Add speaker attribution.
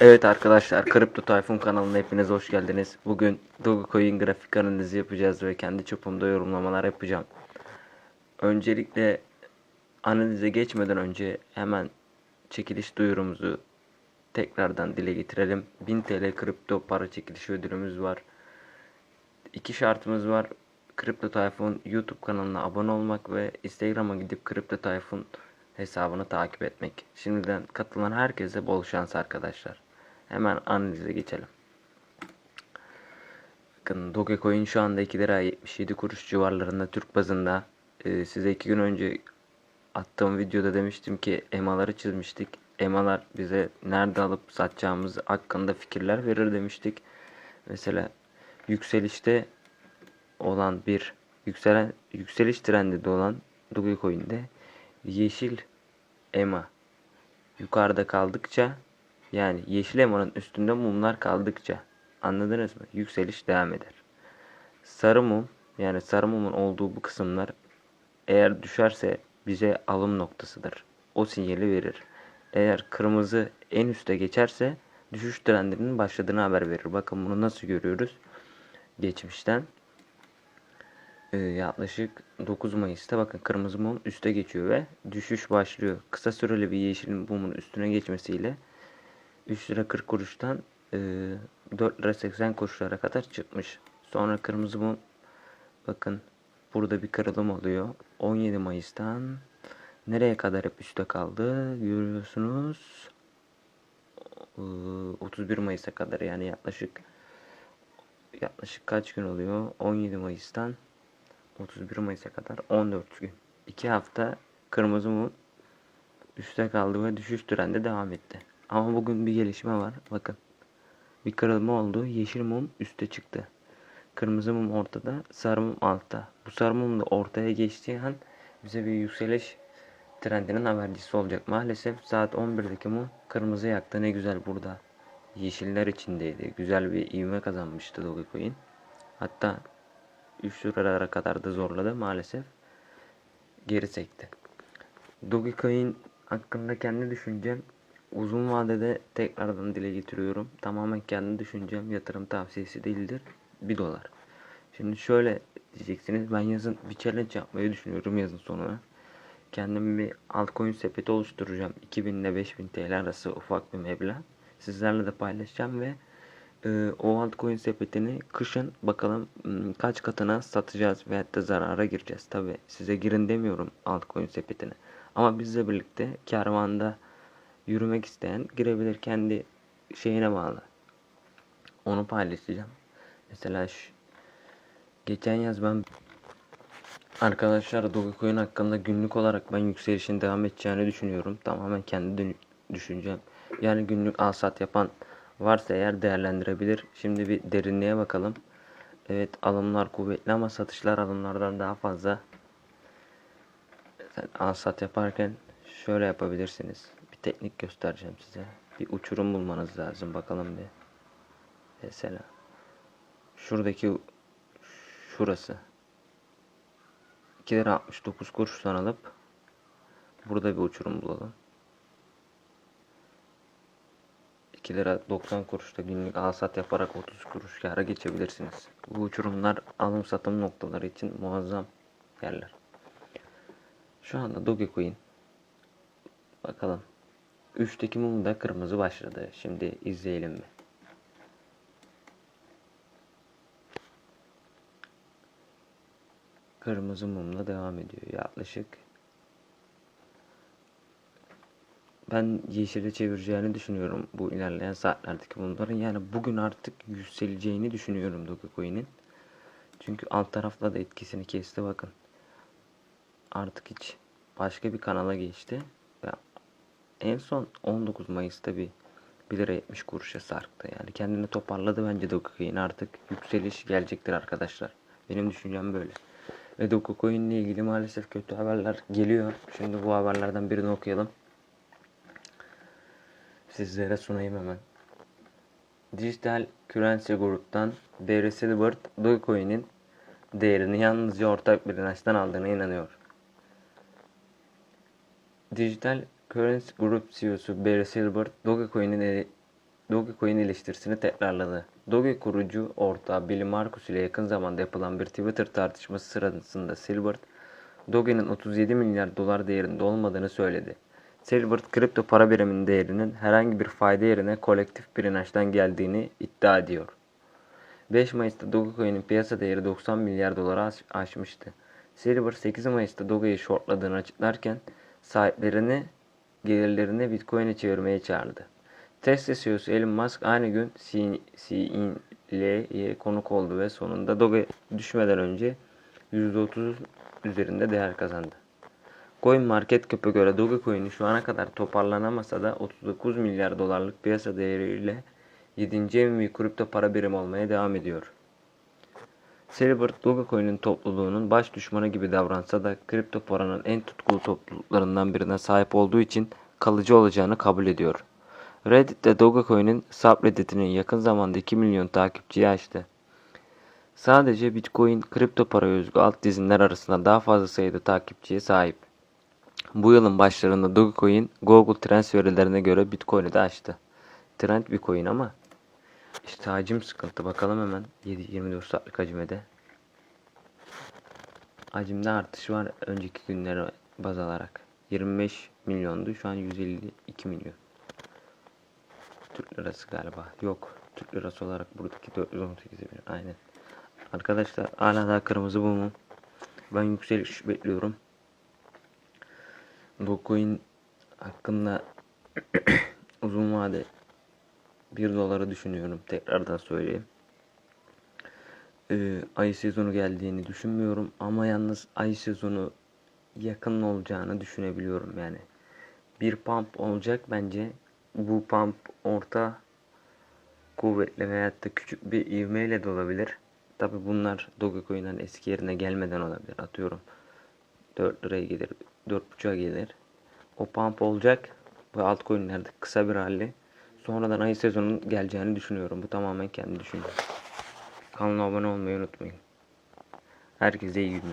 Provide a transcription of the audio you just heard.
Speaker 1: Evet arkadaşlar Kripto Tayfun kanalına hepiniz hoş geldiniz. Bugün Dogecoin grafik analizi yapacağız ve kendi çapımda yorumlamalar yapacağım. Öncelikle analize geçmeden önce hemen çekiliş duyurumuzu tekrardan dile getirelim. 1000 TL kripto para çekilişi ödülümüz var. İki şartımız var. Kripto Tayfun YouTube kanalına abone olmak ve Instagram'a gidip Kripto Tayfun hesabını takip etmek. Şimdiden katılan herkese bol şans arkadaşlar. Hemen analize geçelim. Bakın Dogecoin şu anda 2 lira 77 kuruş civarlarında Türk bazında. Ee, size 2 gün önce attığım videoda demiştim ki EMA'ları çizmiştik. EMA'lar bize nerede alıp satacağımız hakkında fikirler verir demiştik. Mesela yükselişte olan bir yükselen yükseliş trendinde olan Dogecoin'de yeşil EMA yukarıda kaldıkça yani yeşil EMA'nın üstünde mumlar kaldıkça anladınız mı? Yükseliş devam eder. Sarı mum yani sarı mumun olduğu bu kısımlar eğer düşerse bize alım noktasıdır. O sinyali verir. Eğer kırmızı en üste geçerse düşüş trendinin başladığını haber verir. Bakın bunu nasıl görüyoruz? Geçmişten ee, yaklaşık 9 Mayıs'ta bakın kırmızı mum üste geçiyor ve düşüş başlıyor. Kısa süreli bir yeşil mumun üstüne geçmesiyle 3 lira 40 kuruştan e, 4 lira 80 kuruşlara kadar çıkmış. Sonra kırmızı mum bakın burada bir kırılım oluyor. 17 Mayıs'tan nereye kadar hep üstte kaldı görüyorsunuz. Ee, 31 Mayıs'a kadar yani yaklaşık yaklaşık kaç gün oluyor? 17 Mayıs'tan 31 Mayıs'a kadar 14 gün. 2 hafta kırmızı mum üstte kaldı ve düşüş trendi devam etti. Ama bugün bir gelişme var. Bakın. Bir kırılma oldu. Yeşil mum üste çıktı. Kırmızı mum ortada, sarı mum altta. Bu sarı mum da ortaya geçtiği an bize bir yükseliş trendinin habercisi olacak. Maalesef saat 11'deki mum kırmızı yaktı. Ne güzel burada. Yeşiller içindeydi. Güzel bir ivme kazanmıştı Dogecoin. Hatta 3 liralara kadar da zorladı maalesef. Geri sekti. Dogecoin hakkında kendi düşüncem uzun vadede tekrardan dile getiriyorum. Tamamen kendi düşüncem yatırım tavsiyesi değildir. 1 dolar. Şimdi şöyle diyeceksiniz. Ben yazın bir challenge yapmayı düşünüyorum yazın sonuna. Kendim bir altcoin sepeti oluşturacağım. 2000 ile 5000 TL arası ufak bir meblağ. Sizlerle de paylaşacağım ve e, o altcoin sepetini kışın bakalım kaç katına satacağız ve hatta zarara gireceğiz. Tabi size girin demiyorum altcoin sepetine. Ama bizle birlikte kervanda yürümek isteyen girebilir kendi şeyine bağlı. Onu paylaşacağım. Mesela şu, geçen yaz ben arkadaşlar Dogecoin hakkında günlük olarak ben yükselişin devam edeceğini düşünüyorum. Tamamen kendi düşüncem. Yani günlük al sat yapan varsa eğer değerlendirebilir. Şimdi bir derinliğe bakalım. Evet alımlar kuvvetli ama satışlar alımlardan daha fazla. Sen al sat yaparken şöyle yapabilirsiniz. Teknik göstereceğim size. Bir uçurum bulmanız lazım bakalım bir. Mesela şuradaki şurası 2 lira 69 kuruştan alıp burada bir uçurum bulalım. 2 lira 90 kuruşta günlük al sat yaparak 30 kuruş kâra geçebilirsiniz. Bu uçurumlar alım satım noktaları için muazzam yerler. Şu anda Dogecoin bakalım. Üçteki mum da kırmızı başladı. Şimdi izleyelim mi? Kırmızı mumla devam ediyor yaklaşık. Ben yeşile çevireceğini düşünüyorum bu ilerleyen saatlerdeki mumların. Yani bugün artık yükseleceğini düşünüyorum Dogecoin'in. Çünkü alt tarafla da etkisini kesti bakın. Artık hiç başka bir kanala geçti. En son 19 Mayıs'ta bir 1 lira 70 kuruşa sarktı. Yani kendini toparladı bence Dogecoin. Artık yükseliş gelecektir arkadaşlar. Benim düşüncem böyle. Ve Dogecoin ile ilgili maalesef kötü haberler geliyor. Şimdi bu haberlerden birini okuyalım. Sizlere sunayım hemen. Dijital Currency Group'tan Barry Silbert Dogecoin'in değerini yalnızca ortak bir inançtan aldığına inanıyor. Dijital Currency Group CEO'su Barry Silbert, Dogecoin'in e- Dogecoin eleştirisini tekrarladı. Doge kurucu ortağı Billy Markus ile yakın zamanda yapılan bir Twitter tartışması sırasında Silbert, Doge'nin 37 milyar dolar değerinde olmadığını söyledi. Silbert, kripto para biriminin değerinin herhangi bir fayda yerine kolektif bir inançtan geldiğini iddia ediyor. 5 Mayıs'ta Dogecoin'in piyasa değeri 90 milyar dolara aş- aşmıştı. Silver 8 Mayıs'ta Doge'yi shortladığını açıklarken sahiplerini gelirlerini Bitcoin'e çevirmeye çağırdı. Tesla CEO'su Elon Musk aynı gün CNBC'ye konuk oldu ve sonunda Doge düşmeden önce %30 üzerinde değer kazandı. Coin Market Cap'e göre Dogecoin'in şu ana kadar toparlanamasa da 39 milyar dolarlık piyasa değeriyle 7. en büyük kripto para birimi olmaya devam ediyor. Silver, Dogecoin'in topluluğunun baş düşmanı gibi davransa da kripto paranın en tutkulu topluluklarından birine sahip olduğu için kalıcı olacağını kabul ediyor. Reddit'te Dogecoin'in subredditinin yakın zamanda 2 milyon takipçiyi aştı. Sadece Bitcoin kripto para özgü alt dizinler arasında daha fazla sayıda takipçiye sahip. Bu yılın başlarında Dogecoin Google Trends verilerine göre Bitcoin'i de aştı. Trend Bitcoin ama işte hacim sıkıntı. Bakalım hemen 7-24 saatlik hacimede. Hacimde artış var önceki günlere baz alarak. 25 milyondu. Şu an 152 milyon. Türk lirası galiba. Yok. Türk lirası olarak buradaki 418 bin. Aynen. Arkadaşlar hala daha kırmızı bu mu? Ben yükseliş bekliyorum. Dogecoin hakkında uzun vade 1 doları düşünüyorum. Tekrardan söyleyeyim. Ee, ay sezonu geldiğini düşünmüyorum ama yalnız ay sezonu yakın olacağını düşünebiliyorum yani. Bir pump olacak bence. Bu pump orta kuvvetle veyahut da küçük bir ivmeyle de olabilir. Tabi bunlar Dogecoin'den eski yerine gelmeden olabilir. Atıyorum 4 liraya gelir, 4.5'a gelir. O pump olacak ve altcoin'lerde kısa bir halde sonradan ay sezonun geleceğini düşünüyorum. Bu tamamen kendi düşüncem. Kanala abone olmayı unutmayın. Herkese iyi günler.